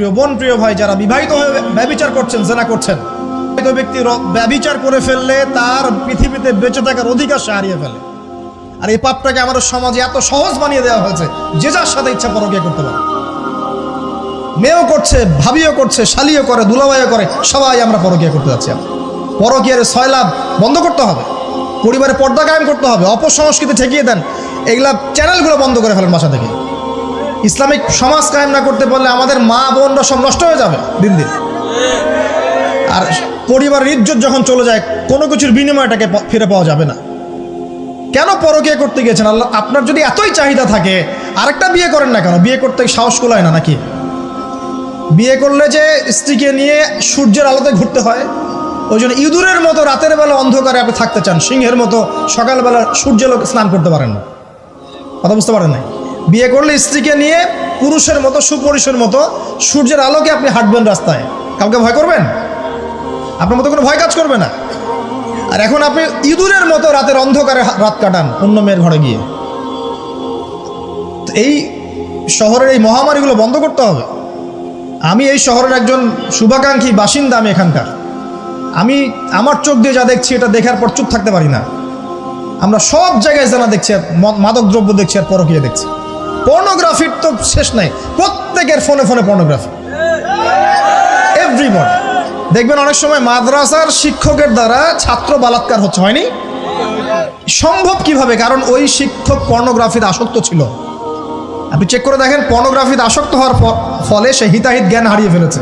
প্রিয় বোন, প্রিয় ভাই, যারা বিবাহিত হয়ে ব্যবিচার করছেন, জেনা করছেন ব্যক্তি র- ব্যভিচার করে ফেললে তার পৃথিবীতে বেঁচে থাকার অধিকার সে হারিয়ে ফেলে। আর এই পাপটাকে আমাদের সমাজে এত সহজ বানিয়ে দেওয়া হয়েছে, যে যার সাথে ইচ্ছা পরকিয়া করতে পারে। মেয়েও করছে, ভাবিও করছে, শালিও করে, দুলাভাইও করে, সবাই আমরা পরকিয়া করতে যাচ্ছি পরকিয়ার ছয় বন্ধ করতে হবে। পরিবারে পর্দা কায়েম করতে হবে, অপসংস্কৃতি ঠেকিয়ে দেন এগুলা চ্যানেলগুলো বন্ধ করে ফেলেন বাসা থেকে। ইসলামিক সমাজ কায়েম না করতে পারলে আমাদের মা বোনরা সব নষ্ট হয়ে যাবে দিন দিন। আর পরিবারের ইজ্জত যখন চলে যায়, কোনো কিছুর বিনিময়টাকে ফিরে পাওয়া যাবে না। কেন পরকিয়া করতে গিয়েছেন? আল্লাহ, আপনার যদি এতই চাহিদা থাকে, আরেকটা বিয়ে করেন না কেন? বিয়ে করতে সাহস কোলায় না নাকি? বিয়ে করলে যে স্ত্রীকে নিয়ে সূর্যের আলোতে ঘুরতে হয়, ওই জন্য ইঁদুরের মতো রাতের বেলা অন্ধকারে আপনি থাকতে চান, সিংহের মতো সকালবেলা সূর্যের লোক স্নান করতে পারেন না। কথা বুঝতে পারেন না বিয়ে করলে স্ত্রীকে নিয়ে পুরুষের মতো, সুপুরুষের মতো সূর্যের আলোকে আপনি হাঁটবেন রাস্তায়। কাউকে ভয় করবেন? আপনার মতো কোনো ভয় কাজ করবে না। আর এখন আপনি ইঁদুরের মতো রাতের অন্ধকারে রাত কাটান অন্য মেয়ের ঘরে গিয়ে। এই শহরের এই মহামারীগুলো বন্ধ করতে হবে। আমি এই শহরের একজন শুভাকাঙ্ক্ষী বাসিন্দা আমি এখানকার। আমি, আমার চোখ দিয়ে যা দেখছি, এটা দেখার পর চুপ থাকতে পারি না। আমরা সব জায়গায় জানা দেখছি, আর ম- মাদক দ্রব্য দেখছি, আর পরকীয় দেখছি। পর্নোগ্রাফির তো শেষ নাই। প্রত্যেকের ফোনে ফোনে পর্নোগ্রাফি এভরিবডি দেখবেন অনেক সময় মাদ্রাসার শিক্ষকের দ্বারা ছাত্র বালাৎকার হচ্ছে, হয়নি? সম্ভব কীভাবে? কারণ ওই শিক্ষক পর্নোগ্রাফিতে আসক্ত ছিল। আপনি চেক করে দেখেন পর্নোগ্রাফিতে আসক্ত হওয়ার ফলে সে হিতাহিত জ্ঞান হারিয়ে ফেলেছে।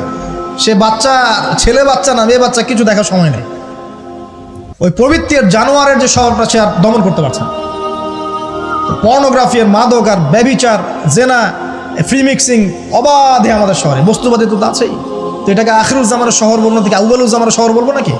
সে বাচ্চা, ছেলে বাচ্চা না, মেয়ে বাচ্চা, কিছু দেখার সময় নেই। ওই প্রবৃত্তির জানোয়ারের যে শহরটা সে আর দমন করতে পারছে না। পর্নোগ্রাফি আর মাদক আর ব্যবিচার, জেনা ফ্রি মিক্সিং অবাধে আমাদের শহরে। বস্তুবাদী তো আছেই। তো এটাকে আখিরুজ্জামানের শহর বলব নাকি আউবালুজ্জামানের শহর বলব নাকি?